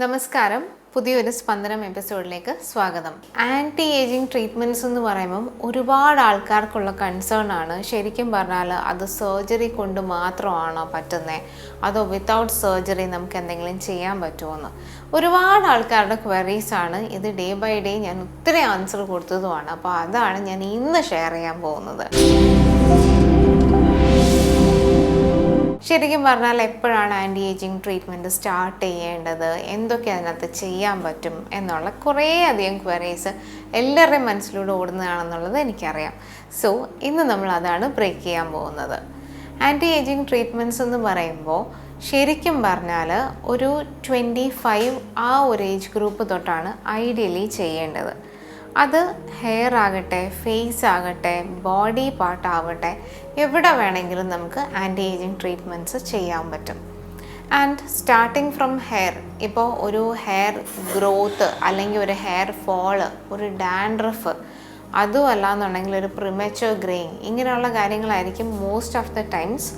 നമസ്കാരം. പുതിയൊരു സ്പന്ദനം എപ്പിസോഡിലേക്ക് സ്വാഗതം. ആന്റി ഏജിങ് ട്രീറ്റ്മെന്റ്സ് എന്ന് പറയുമ്പം ഒരുപാട് ആൾക്കാർക്കുള്ള കൺസേൺ ആണ്. ശരിക്കും പറഞ്ഞാൽ അത് സർജറി കൊണ്ട് മാത്രമാണോ പറ്റുന്നത് അതോ വിത്തൗട്ട് സർജറി നമുക്ക് എന്തെങ്കിലും ചെയ്യാൻ പറ്റുമോ ഒരുപാട് ആൾക്കാരുടെ ക്വയറീസ് ആണ്. ഇത് ഡേ ബൈ ഡേ ഞാൻ ഒത്തിരി ആൻസർ കൊടുത്തതുമാണ്. അപ്പോൾ അതാണ് ഞാൻ ഇന്ന് ഷെയർ ചെയ്യാൻ പോകുന്നത്. ശരിക്കും പറഞ്ഞാൽ എപ്പോഴാണ് ആന്റി ഏജിങ് ട്രീറ്റ്മെന്റ് സ്റ്റാർട്ട് ചെയ്യേണ്ടത്? എന്തൊക്കെ അതിനകത്ത് ചെയ്യാൻ പറ്റും എന്നുള്ള കുറേ അധികം ക്വറീസ് എല്ലാവരുടെയും മനസ്സിലൂടെ ഓടുന്നതാണെന്നുള്ളത് എനിക്കറിയാം. സോ ഇന്ന് നമ്മൾ അതാണ് ബ്രേക്ക് ചെയ്യാൻ പോകുന്നത്. ആന്റി ഏജിങ് ട്രീറ്റ്മെന്റ്സ് എന്ന് പറയുമ്പോൾ ശരിക്കും പറഞ്ഞാൽ ഒരു ട്വന്റി ഫൈവ് ആ ഒരു ഏജ് ഗ്രൂപ്പ് തൊട്ടാണ് ഐഡിയലി ചെയ്യേണ്ടത്. അത് ഹെയർ ആകട്ടെ ഫേസ് ആകട്ടെ ബോഡി പാർട്ട് ആവട്ടെ എവിടെ വേണമെങ്കിലും നമുക്ക് ആന്റി ഏജിങ് ട്രീറ്റ്മെന്റ്സ് ചെയ്യാൻ പറ്റും. ആൻഡ് സ്റ്റാർട്ടിങ് ഫ്രം ഹെയർ ഇപ്പോൾ ഒരു ഹെയർ ഗ്രോത്ത് അല്ലെങ്കിൽ ഒരു ഹെയർ ഫോൾ ഒരു ഡാൻഡ്രഫ് അതുമല്ല എന്നുണ്ടെങ്കിൽ ഒരു പ്രിമച്ചുവർ ഗ്രെയിൻ ഇങ്ങനെയുള്ള കാര്യങ്ങളായിരിക്കും മോസ്റ്റ് ഓഫ് ദ ടൈംസ്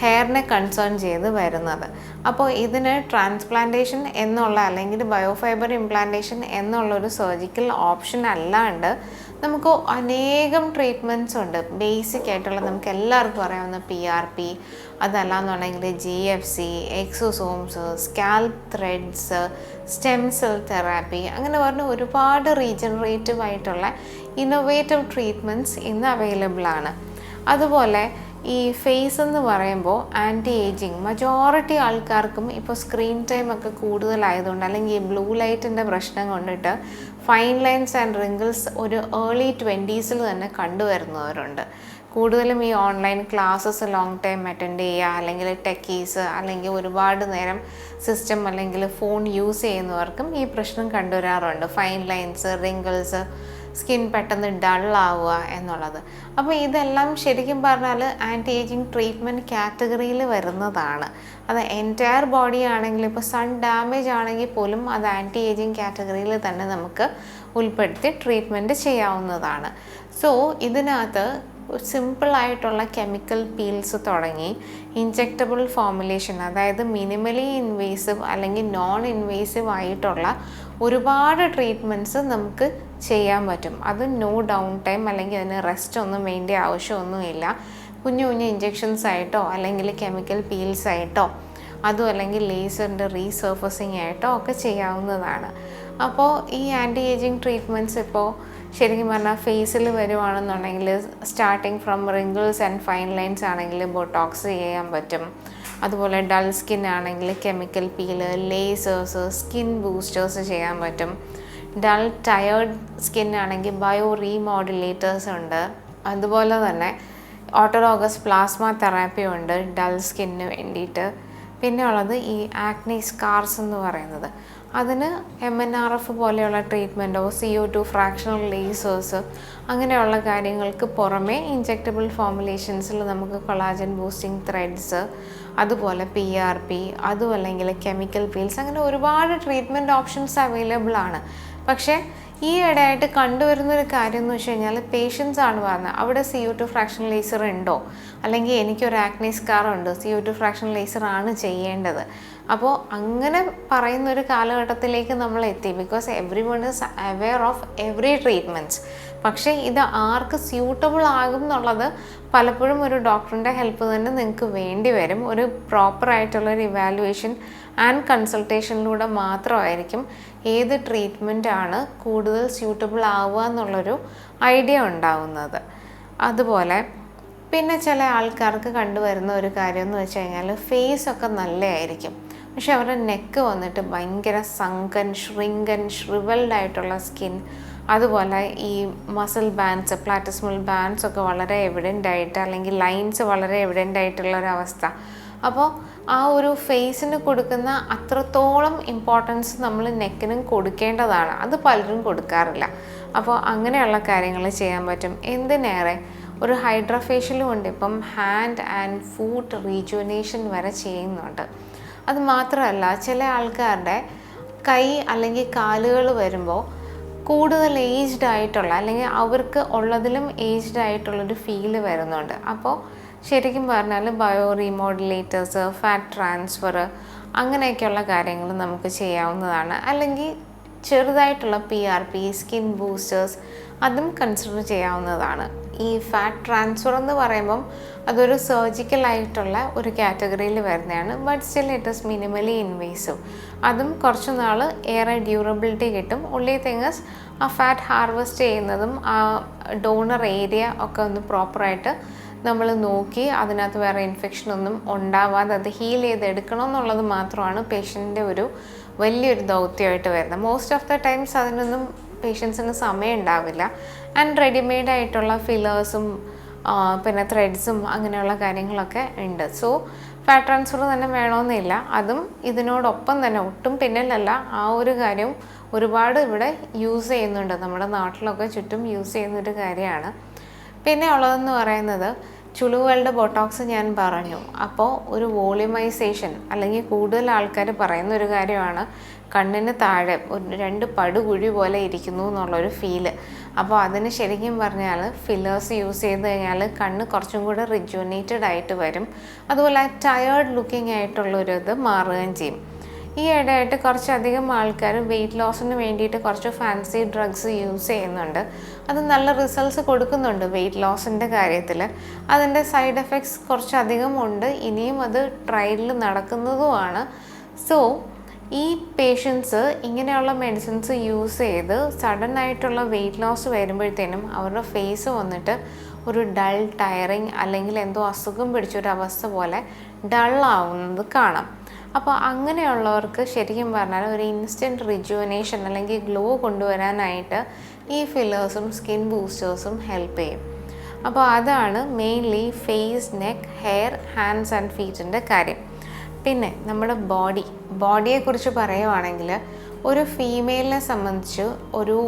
ഹെയറിനെ കൺസേൺ ചെയ്ത് വരുന്നത്. അപ്പോൾ ഇതിന് ട്രാൻസ്പ്ലാന്റേഷൻ എന്നുള്ള അല്ലെങ്കിൽ ബയോഫൈബർ ഇംപ്ലാന്റേഷൻ എന്നുള്ളൊരു സർജിക്കൽ ഓപ്ഷൻ അല്ലാണ്ട് നമുക്ക് അനേകം ട്രീറ്റ്മെന്റ്സ് ഉണ്ട്. ബേസിക് ആയിട്ടുള്ള നമുക്ക് എല്ലാവർക്കും അറിയാവുന്ന പി ആർ പി അതല്ല എന്നുണ്ടെങ്കിൽ G F C exosomes scalp threads stem cell therapy അങ്ങനെ പറഞ്ഞ ഒരുപാട് റീജനറേറ്റീവ് ആയിട്ടുള്ള ഇന്നോവേറ്റീവ് ട്രീറ്റ്മെന്റ്സ് ഇന്ന് അവൈലബിൾ ആണ്. അതുപോലെ ഈ ഫേസ് എന്ന് പറയുമ്പോൾ ആന്റി ഏജിങ് മജോറിറ്റി ആൾക്കാർക്കും ഇപ്പോൾ സ്ക്രീൻ ടൈം ഒക്കെ കൂടുതലായതുകൊണ്ട് അല്ലെങ്കിൽ ബ്ലൂ ലൈറ്റിന്റെ പ്രശ്നം കൊണ്ടിട്ട് ഫൈൻ ലൈൻസ് ആൻഡ് റിങ്കിൾസ് ഒരു ഏർലി ട്വന്റീസിൽ തന്നെ കണ്ടുവരുന്നവരുണ്ട്. കൂടുതലും ഈ online classes long time attend ചെയ്യുക അല്ലെങ്കിൽ ടെക്കീസ് അല്ലെങ്കിൽ ഒരുപാട് നേരം സിസ്റ്റം അല്ലെങ്കിൽ ഫോൺ യൂസ് ചെയ്യുന്നവർക്കും ഈ പ്രശ്നം കണ്ടുവരാറുണ്ട്. ഫൈൻ ലൈൻസ് റിങ്കിൾസ് സ്കിൻ പെട്ടെന്ന് ഡള്ളാവുക എന്നുള്ളത്. അപ്പോൾ ഇതെല്ലാം ശരിക്കും പറഞ്ഞാൽ ആന്റി ഏജിങ് ട്രീറ്റ്മെന്റ് കാറ്റഗറിയിൽ വരുന്നതാണ്. അത് എന്റയർ ബോഡി ആണെങ്കിൽ ഇപ്പോൾ സൺ ഡാമേജ് ആണെങ്കിൽ പോലും അത് ആന്റി ഏജിങ് കാറ്റഗറിയിൽ തന്നെ നമുക്ക് ഉൾപ്പെടുത്തി ട്രീറ്റ്മെന്റ് ചെയ്യാവുന്നതാണ്. സോ ഇതിനകത്ത് സിമ്പിളായിട്ടുള്ള കെമിക്കൽ പീൽസ് തുടങ്ങി. ഇൻജെക്റ്റബിൾ ഫോമുലേഷൻ അതായത് മിനിമലി ഇൻവേസീവ് അല്ലെങ്കിൽ നോൺ ഇൻവേസീവ് ആയിട്ടുള്ള ഒരുപാട് ട്രീറ്റ്മെന്റ്സ് നമുക്ക് ചെയ്യാൻ പറ്റും. അത് നോ ഡൗൺ ടൈം അല്ലെങ്കിൽ അതിന് റെസ്റ്റ് ഒന്നും വേണ്ട ആവശ്യമൊന്നുമില്ല. കുഞ്ഞു കുഞ്ഞു ഇഞ്ചെക്ഷൻസ് ആയിട്ടോ അല്ലെങ്കിൽ കെമിക്കൽ പീൽസ് ആയിട്ടോ അതും അല്ലെങ്കിൽ ലേസറിന്റെ റീസർഫസിങ് ആയിട്ടോ ഒക്കെ ചെയ്യാവുന്നതാണ്. അപ്പോൾ ഈ ആന്റി ഏജിങ് ട്രീറ്റ്മെന്റ്സ് ഇപ്പോൾ ശരിക്കും പറഞ്ഞാൽ ഫേസിൽ വരുവാണെന്നുണ്ടെങ്കിൽ starting from wrinkles and fine lines ആണെങ്കിൽ ബോട്ടോക്സ് ചെയ്യാൻ പറ്റും. അതുപോലെ ഡൾ സ്കിൻ ആണെങ്കിൽ chemical peel lasers skin boosters ചെയ്യാൻ പറ്റും. ഡൾ ടയേർഡ് സ്കിൻ ആണെങ്കിൽ ബയോ റീമോഡുലേറ്റേഴ്സ് ഉണ്ട്. അതുപോലെ തന്നെ ഓട്ടോറോഗസ് പ്ലാസ്മ തെറാപ്പി ഉണ്ട് ഡൾ സ്കിന്നിന് വേണ്ടിയിട്ട്. പിന്നെ ഉള്ളത് ഈ ആക്നി സ്കാർസ് എന്ന് പറയുന്നത്. അതിന് എം എൻ ആർ എഫ് പോലെയുള്ള ട്രീറ്റ്മെന്റോ C O two fractional lasers അങ്ങനെയുള്ള കാര്യങ്ങൾക്ക് പുറമേ ഇഞ്ചെക്റ്റബിൾ ഫോമുലേഷൻസിൽ നമുക്ക് കൊളാജൻ ബൂസ്റ്റിംഗ് ത്രെഡ്സ് അതുപോലെ പി ആർ പി അതും അല്ലെങ്കിൽ കെമിക്കൽ പീൽസ് അങ്ങനെ ഒരുപാട് ട്രീറ്റ്മെന്റ് ഓപ്ഷൻസ് അവൈലബിൾ ആണ്. പക്ഷേ ഈ ഇടയായിട്ട് കണ്ടുവരുന്ന ഒരു കാര്യം എന്ന് വെച്ച് കഴിഞ്ഞാൽ പേഷ്യൻസ് ആണ് പറഞ്ഞത്. അവിടെ C O two fraction laser ഉണ്ടോ? അല്ലെങ്കിൽ എനിക്കൊരു ആക്നേസ് കാർ ഉണ്ട്? C O two fraction laser ആണ് ചെയ്യേണ്ടത്. അപ്പോൾ അങ്ങനെ പറയുന്ന ഒരു കാലഘട്ടത്തിലേക്ക് നമ്മൾ എത്തി because every one is aware of every treatments പക്ഷേ ഇത് ആർക്ക് സ്യൂട്ടബിൾ ആകും എന്നുള്ളത് പലപ്പോഴും ഒരു ഡോക്ടറിന്റെ ഹെൽപ്പ് തന്നെ നിങ്ങൾക്ക് വേണ്ടി വരും. ഒരു പ്രോപ്പറായിട്ടുള്ളൊരു ഇവാലുവേഷൻ ആൻഡ് കൺസൾട്ടേഷനിലൂടെ മാത്രമായിരിക്കും ഏത് ട്രീറ്റ്മെന്റ് ആണ് കൂടുതൽ സ്യൂട്ടബിൾ ആവുക എന്നുള്ളൊരു ഐഡിയ ഉണ്ടാവുന്നത്. അതുപോലെ പിന്നെ ചില ആൾക്കാർക്ക് കണ്ടുവരുന്ന ഒരു കാര്യം എന്ന് വെച്ച് കഴിഞ്ഞാൽ ഫേസ് ഒക്കെ നല്ലതായിരിക്കും പക്ഷെ അവരുടെ നെക്ക് വന്നിട്ട് ഭയങ്കര സങ്കൻ ഷ്രിങ്കൻ ഷ്രിവൽഡ് ആയിട്ടുള്ള സ്കിൻ അതുപോലെ ഈ മസിൽ ബാൻഡ്സ് പ്ലാറ്റിസ്മൽ ബാൻഡ്സ് ഒക്കെ വളരെ എവിഡന്റ് ആയിട്ട് അല്ലെങ്കിൽ ലൈൻസ് വളരെ എവിഡന്റ് ആയിട്ടുള്ള ഒരു അവസ്ഥ. അപ്പോൾ ആ ഒരു ഫേസിന് കൊടുക്കുന്ന അത്രത്തോളം ഇമ്പോർട്ടൻസ് നമ്മൾ നെക്കിനും കൊടുക്കേണ്ടതാണ്. അത് പലരും കൊടുക്കാറില്ല. അപ്പോൾ അങ്ങനെയുള്ള കാര്യങ്ങൾ ചെയ്യാൻ പറ്റും. എന്തിനേറെ? ഒരു ഹൈഡ്രോഫേഷ്യലും ഉണ്ട്. ഇപ്പം ഹാൻഡ് ആൻഡ് ഫൂട്ട് റീജുവനേഷൻ വരെ ചെയ്യുന്നുണ്ട്. അത് മാത്രമല്ല ചില ആൾക്കാരുടെ കൈ അല്ലെങ്കിൽ കാലുകൾ വരുമ്പോൾ കൂടുതൽ ഏജ്ഡ് ആയിട്ടുള്ള അല്ലെങ്കിൽ അവർക്ക് ഉള്ളതിലും ഏജ്ഡ് ആയിട്ടുള്ളൊരു ഫീൽ വരുന്നുണ്ട്. അപ്പോൾ ശരിക്കും പറഞ്ഞാൽ ബയോ റീമോഡുലേറ്റേഴ്സ് ഫാറ്റ് ട്രാൻസ്ഫർ അങ്ങനെയൊക്കെയുള്ള കാര്യങ്ങൾ നമുക്ക് ചെയ്യാവുന്നതാണ്. അല്ലെങ്കിൽ ചെറുതായിട്ടുള്ള P R P skin boosters അതും കൺസിഡർ ചെയ്യാവുന്നതാണ്. ഈ ഫാറ്റ് ട്രാൻസ്ഫർ എന്ന് പറയുമ്പം അതൊരു സർജിക്കൽ ആയിട്ടുള്ള ഒരു കാറ്റഗറിയിൽ വരുന്നതാണ്. But still it is minimally invasive അതും കുറച്ച് നാൾ ഏറെ ഡ്യൂറബിലിറ്റി കിട്ടും. ഉള്ളി തിങ്ങസ് ആ ഫാറ്റ് ഹാർവെസ്റ്റ് ചെയ്യുന്നതും ആ ഡോണർ ഏരിയ ഒക്കെ ഒന്ന് പ്രോപ്പറായിട്ട് നമ്മൾ നോക്കി അതിനകത്ത് വേറെ ഇൻഫെക്ഷൻ ഒന്നും ഉണ്ടാവാതെ അത് ഹീൽ ചെയ്തെടുക്കണം എന്നുള്ളത് മാത്രമാണ് പേഷ്യന്റെ ഒരു വലിയൊരു ദൗത്യമായിട്ട് വരുന്നത്. മോസ്റ്റ് ഓഫ് ദ ടൈംസ് അതിനൊന്നും പേഷ്യൻസിന് സമയം ഉണ്ടാവില്ല ആൻഡ് റെഡിമെയ്ഡ് ആയിട്ടുള്ള ഫില്ലേഴ്സും പിന്നെ ത്രെഡ്സും അങ്ങനെയുള്ള കാര്യങ്ങളൊക്കെ ഉണ്ട്. സോ ഫാറ്റ് ട്രാൻസ്ഫർ തന്നെ വേണമെന്നില്ല അതും ഇതിനോടൊപ്പം തന്നെ ഒട്ടും പിന്നിലല്ല. ആ ഒരു കാര്യം ഒരുപാട് ഇവിടെ യൂസ് ചെയ്യുന്നുണ്ട്. നമ്മുടെ നാട്ടിലൊക്കെ ചുറ്റും യൂസ് ചെയ്യുന്നൊരു കാര്യമാണ്. പിന്നെ ഉള്ളതെന്ന് പറയുന്നത് ചുളിവുകളുടെ ബൊട്ടോക്സ് ഞാൻ പറഞ്ഞു. അപ്പോൾ ഒരു വോളിയമൈസേഷൻ അല്ലെങ്കിൽ കൂടുതൽ ആൾക്കാർ പറയുന്ന ഒരു കാര്യമാണ് കണ്ണിന് താഴെ ഒരു രണ്ട് പടുകുഴി പോലെ ഇരിക്കുന്നു എന്നുള്ളൊരു ഫീൽ അപ്പോൾ അതിന് ശരിക്കും പറഞ്ഞാൽ ഫില്ലേഴ്സ് യൂസ് ചെയ്ത് കഴിഞ്ഞാൽ കണ്ണ് കുറച്ചും കൂടെ റിജുവനേറ്റഡ് ആയിട്ട് വരും. അതുപോലെ ടയേർഡ് ലുക്കിംഗ് ആയിട്ടുള്ളൊരു ഇത് മാറുകയും ചെയ്യും. ഈ ഇടയായിട്ട് കുറച്ചധികം ആൾക്കാർ വെയിറ്റ് ലോസിന് വേണ്ടിയിട്ട് കുറച്ച് ഫാൻസി ഡ്രഗ്സ് യൂസ് ചെയ്യുന്നുണ്ട്. അത് നല്ല റിസൾട്ട്സ് കൊടുക്കുന്നുണ്ട് വെയിറ്റ് ലോസിന്റെ കാര്യത്തിൽ അതിന്റെ സൈഡ് എഫക്ട്സ് കുറച്ചധികം ഉണ്ട്. ഇനിയും അത് ട്രയലിൽ നടക്കുന്നതുമാണ്. സോ ഈ പേഷ്യൻസ് ഇങ്ങനെയുള്ള മെഡിസിൻസ് യൂസ് ചെയ്ത് സഡൻ ആയിട്ടുള്ള വെയിറ്റ് ലോസ് വരുമ്പോഴത്തേനും അവരുടെ ഫേസ് വന്നിട്ട് ഒരു ഡൾ ടയറിങ് അല്ലെങ്കിൽ എന്തോ അസുഖം പിടിച്ചൊരു അവസ്ഥ പോലെ ഡൾ ആവുന്നത് കാണാം. അപ്പോൾ അങ്ങനെയുള്ളവർക്ക് ശരിക്കും പറഞ്ഞാൽ ഒരു ഇൻസ്റ്റന്റ് റിജുവനേഷൻ അല്ലെങ്കിൽ ഗ്ലോ കൊണ്ടുവരാനായിട്ട് ഈ ഫില്ലേഴ്സും സ്കിൻ ബൂസ്റ്റേഴ്സും ഹെൽപ്പ് ചെയ്യും. അപ്പോൾ അതാണ് mainly face neck hair hands and ഫീറ്റിന്റെ കാര്യം. പിന്നെ നമ്മുടെ ബോഡി ബോഡിയെക്കുറിച്ച് പറയുവാണെങ്കിൽ ഒരു ഫീമെയിലിനെ സംബന്ധിച്ച് ഒരു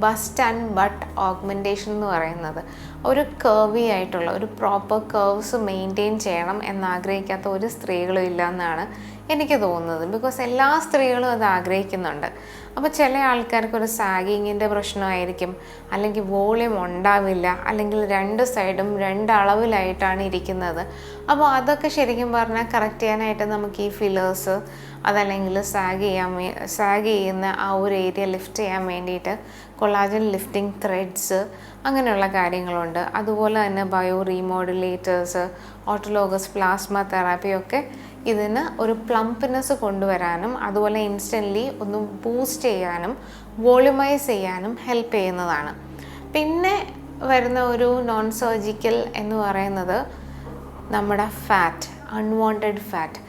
ബസ്റ്റ് ആൻഡ് ബട്ട് ഓഗ്മെന്റേഷൻ എന്ന് പറയുന്നത് ഒരു കേർവി ആയിട്ടുള്ള ഒരു പ്രോപ്പർ കേർവ്സ് മെയിന്റെയിൻ ചെയ്യണം എന്നാഗ്രഹിക്കാത്ത ഒരു സ്ത്രീകളും ഇല്ല എന്നാണ് എനിക്ക് തോന്നുന്നത്. ബിക്കോസ് എല്ലാ സ്ത്രീകളും അത് ആഗ്രഹിക്കുന്നുണ്ട്. അപ്പോൾ ചില ആൾക്കാർക്ക് ഒരു സാഗിങ്ങിന്റെ പ്രശ്നമായിരിക്കും. അല്ലെങ്കിൽ വോളിയം ഉണ്ടാവില്ല. അല്ലെങ്കിൽ രണ്ട് സൈഡും രണ്ട് അളവിലായിട്ടാണ് ഇരിക്കുന്നത്. അപ്പോൾ അതൊക്കെ ശരിക്കും പറഞ്ഞാൽ കറക്റ്റ് ചെയ്യാനായിട്ട് നമുക്ക് ഈ ഫില്ലേഴ്സ് അതല്ലെങ്കിൽ സാഗ് ചെയ്യാൻ സാഗ് ചെയ്യുന്ന ആ ഒരു ഏരിയ ലിഫ്റ്റ് ചെയ്യാൻ വേണ്ടിയിട്ട് കൊളാജൻ ലിഫ്റ്റിംഗ് ത്രെഡ്സ് അങ്ങനെയുള്ള കാര്യങ്ങളുണ്ട്. അതുപോലെ തന്നെ ബയോ റീമോഡുലേറ്റേഴ്സ് ഓട്ടോലോഗസ് പ്ലാസ്മ തെറാപ്പിയൊക്കെ ഇതിന് ഒരു പ്ലംപ്നെസ് കൊണ്ടുവരാനും അതുപോലെ ഇൻസ്റ്റന്റ്ലി ഒന്ന് ബൂസ്റ്റ് ചെയ്യാനും വോളിമൈസ് ചെയ്യാനും ഹെൽപ്പ് ചെയ്യുന്നതാണ്. പിന്നെ വരുന്ന ഒരു നോൺ സർജിക്കൽ എന്ന് പറയുന്നത് നമ്മുടെ ഫാറ്റ് അൺവാണ്ടഡ് ഫാറ്റ്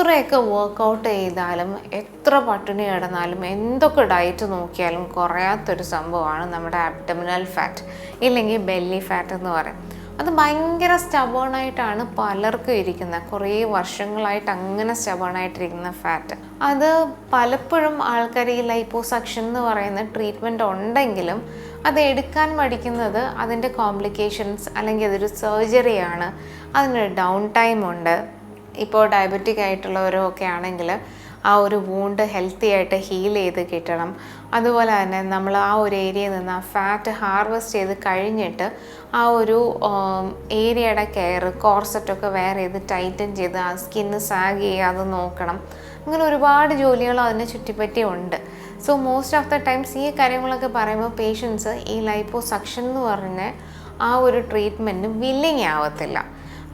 എത്രയൊക്കെ വർക്കൗട്ട് ചെയ്താലും എത്ര പട്ടിണി കിടന്നാലും എന്തൊക്കെ ഡയറ്റ് നോക്കിയാലും കുറയാത്തൊരു സംഭവമാണ് നമ്മുടെ അബ്ഡമിനൽ ഫാറ്റ് ഇല്ലെങ്കിൽ ബെല്ലി ഫാറ്റ് എന്ന് പറയും. അത് ഭയങ്കര സ്റ്റബേണായിട്ടാണ് പലർക്കും ഇരിക്കുന്നത്. കുറേ വർഷങ്ങളായിട്ട് അങ്ങനെ സ്റ്റബേണായിട്ടിരിക്കുന്ന ഫാറ്റ് അത് പലപ്പോഴും ആൾക്കാർ ഈ ലൈപ്പോസക്ഷൻ എന്ന് പറയുന്ന ട്രീറ്റ്മെന്റ് ഉണ്ടെങ്കിലും അത് എടുക്കാൻ മടിക്കുന്നത് അതിന്റെ കോംപ്ലിക്കേഷൻസ് അല്ലെങ്കിൽ അതൊരു സർജറിയാണ് അതിനൊരു ഡൗൺ ടൈം ഉണ്ട്. ഇപ്പോൾ ഡയബറ്റിക് ആയിട്ടുള്ളവരോ ഒക്കെ ആണെങ്കിൽ ആ ഒരു വൂണ്ട് ഹെൽത്തി ആയിട്ട് ഹീൽ ചെയ്ത് കിട്ടണം. അതുപോലെ തന്നെ നമ്മൾ ആ ഒരു ഏരിയയിൽ നിന്ന് ആ ഫാറ്റ് ഹാർവെസ്റ്റ് ചെയ്ത് കഴിഞ്ഞിട്ട് ആ ഒരു ഏരിയയുടെ കെയർ കോർസറ്റൊക്കെ വേറെ ചെയ്ത് ടൈറ്റൻ ചെയ്ത് ആ സ്കിന്ന് സാഗ് ചെയ്യാതെ നോക്കണം. അങ്ങനെ ഒരുപാട് ജോലികൾ അതിനെ ചുറ്റിപ്പറ്റി ഉണ്ട്. So most of the times ഈ കാര്യങ്ങളൊക്കെ പറയുമ്പോൾ പേഷ്യൻസ് ഈ ലൈപ്പോ സക്ഷൻ എന്ന് പറഞ്ഞ ആ ഒരു ട്രീറ്റ്മെന്റ് വില്ലിങ് ആവത്തില്ല.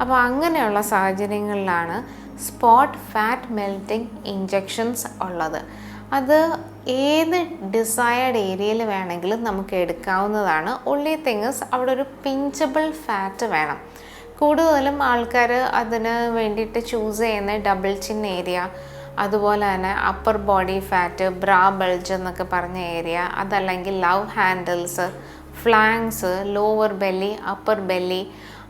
അപ്പോൾ അങ്ങനെയുള്ള സാഹചര്യങ്ങളിലാണ് സ്പോട്ട് ഫാറ്റ് മെൽറ്റിംഗ് ഇഞ്ചെക്ഷൻസ് ഉള്ളത്. അത് ഏത് ഡിസയർഡ് ഏരിയയിൽ വേണമെങ്കിലും നമുക്ക് എടുക്കാവുന്നതാണ്. ഉള്ളി തിങ്സ് അവിടെ ഒരു പിഞ്ചബിൾ ഫാറ്റ് വേണം. കൂടുതലും ആൾക്കാർ അതിന് വേണ്ടിയിട്ട് ചൂസ് ചെയ്യുന്ന ഡബിൾ ചിൻ ഏരിയ അതുപോലെ തന്നെ upper body fat bra bulge എന്നൊക്കെ പറഞ്ഞ ഏരിയ അതല്ലെങ്കിൽ love handles flanks lower belly upper belly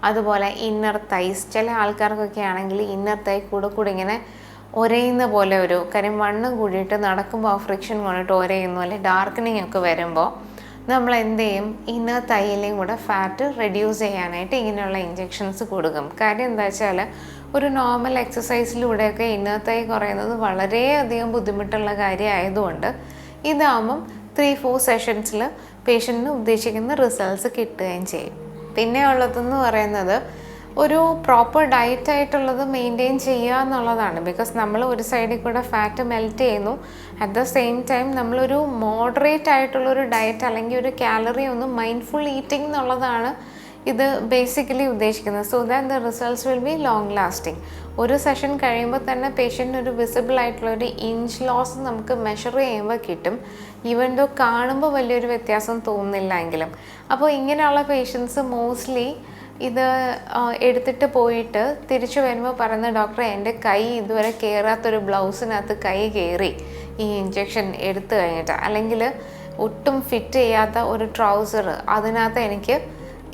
അതുപോലെ ഇന്നർ തൈസ് ചില ആൾക്കാർക്കൊക്കെ ആണെങ്കിൽ ഇന്നർ തൈ കൂടെ കൂടെ ഇങ്ങനെ ഒരയുന്ന പോലെ ഒരു കാര്യം വണ്ണം കൂടിയിട്ട് നടക്കുമ്പോൾ ആ ഫ്രിക്ഷൻ കൊണ്ടിട്ട് ഒരയുന്നു അല്ലെ ഡാർക്കനിങ് ഒക്കെ വരുമ്പോൾ നമ്മൾ എന്ത് ചെയ്യും ഇന്നർ തൈയിലെയും കൂടെ ഫാറ്റ് റെഡ്യൂസ് ചെയ്യാനായിട്ട് ഇങ്ങനെയുള്ള ഇഞ്ചെക്ഷൻസ് കൊടുക്കും. കാര്യം എന്താ വെച്ചാൽ ഒരു നോർമൽ എക്സസൈസിലൂടെയൊക്കെ ഇന്നർ തൈ കുറയുന്നത് വളരെയധികം ബുദ്ധിമുട്ടുള്ള കാര്യമായതുകൊണ്ട് ഇതാകുമ്പം ത്രീ ഫോർ സെഷൻസിൽ പേഷ്യന്റിന് ഉദ്ദേശിക്കുന്ന റിസൾട്ട്സ് കിട്ടുകയും ചെയ്യും. പിന്നെ ഉള്ളതെന്ന് പറയുന്നത് ഒരു പ്രോപ്പർ ഡയറ്റ് ആയിട്ടുള്ളത് മെയിന്റെയിൻ ചെയ്യുക എന്നുള്ളതാണ്. ബിക്കോസ് നമ്മൾ ഒരു സൈഡിൽ കൂടെ ഫാറ്റ് മെൽറ്റ് ചെയ്യുന്നു. അറ്റ് ദ സെയിം ടൈം നമ്മളൊരു മോഡറേറ്റ് ആയിട്ടുള്ളൊരു ഡയറ്റ് അല്ലെങ്കിൽ ഒരു കാലറി ഒന്ന് മൈൻഡ്ഫുൾ ഈറ്റിംഗ് എന്നുള്ളതാണ് ഇത് ബേസിക്കലി ഉദ്ദേശിക്കുന്നത്. So that the results will be long lasting ഒരു സെഷൻ കഴിയുമ്പോൾ തന്നെ പേഷ്യന്റിന് ഒരു വിസിബിൾ ആയിട്ടുള്ള ഒരു ഇഞ്ച് ലോസ് നമുക്ക് മെഷർ ചെയ്യുമ്പോൾ കിട്ടും. ഈവൻ ദോ കാണുമ്പോൾ വലിയൊരു വ്യത്യാസം തോന്നുന്നില്ല എങ്കിലും. അപ്പോൾ ഇങ്ങനെയുള്ള പേഷ്യൻസ് മോസ്റ്റ്ലി ഇത് എടുത്തിട്ട് പോയിട്ട് തിരിച്ചു വരുമ്പോൾ പറയുന്ന ഡോക്ടറെ എന്റെ കൈ ഇതുവരെ കയറാത്തൊരു ബ്ലൗസിനകത്ത് കൈ കയറി ഈ ഇഞ്ചെക്ഷൻ എടുത്തു കഴിഞ്ഞിട്ട്. അല്ലെങ്കിൽ ഒട്ടും ഫിറ്റ് ചെയ്യാത്ത ഒരു ട്രൗസർ അതിനകത്ത് എനിക്ക്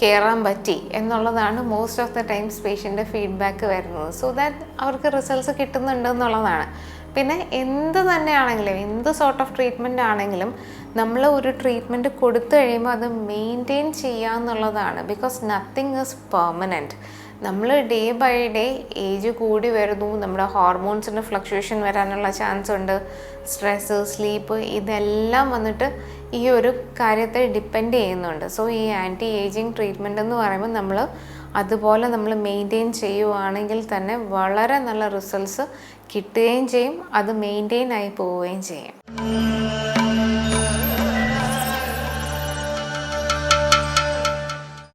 കയറാൻ പറ്റി എന്നുള്ളതാണ് മോസ്റ്റ് ഓഫ് ദ ടൈംസ് പേഷ്യന്റെ ഫീഡ്ബാക്ക് വരുന്നത്. സോ ദാറ്റ് അവർക്ക് റിസൾട്ട്സ് കിട്ടുന്നുണ്ട് എന്നുള്ളതാണ്. പിന്നെ എന്ത് തന്നെയാണെങ്കിലും എന്ത് സോർട്ട് ഓഫ് ട്രീറ്റ്മെന്റ് ആണെങ്കിലും നമ്മൾ ഒരു ട്രീറ്റ്മെന്റ് കൊടുത്തു കഴിയുമ്പോൾ അത് മെയിന്റെയിൻ ചെയ്യുക എന്നുള്ളതാണ് ബിക്കോസ് നത്തിങ് ഈസ് പെർമനന്റ് നമ്മൾ ഡേ ബൈ ഡേ ഏജ് കൂടി വരുന്നു. നമ്മുടെ ഹോർമോൺസിന്റെ ഫ്ലക്ച്വേഷൻ വരാനുള്ള ചാൻസ് ഉണ്ട്. സ്ട്രെസ്സ് സ്ലീപ്പ് ഇതെല്ലാം വന്നിട്ട് ഈ ഒരു കാര്യത്തെ ഡിപ്പെൻഡ് ചെയ്യുന്നുണ്ട്. സോ ഈ ആന്റി ഏജിങ് ട്രീറ്റ്മെന്റ് എന്ന് പറയുമ്പോൾ നമ്മൾ അതുപോലെ നമ്മൾ മെയിന്റെയിൻ ചെയ്യുവാണെങ്കിൽ തന്നെ വളരെ നല്ല റിസൾട്ട്സ് കിട്ടുകയും ചെയ്യും. അത് മെയിന്റെയിൻ ആയി പോവുകയും ചെയ്യും.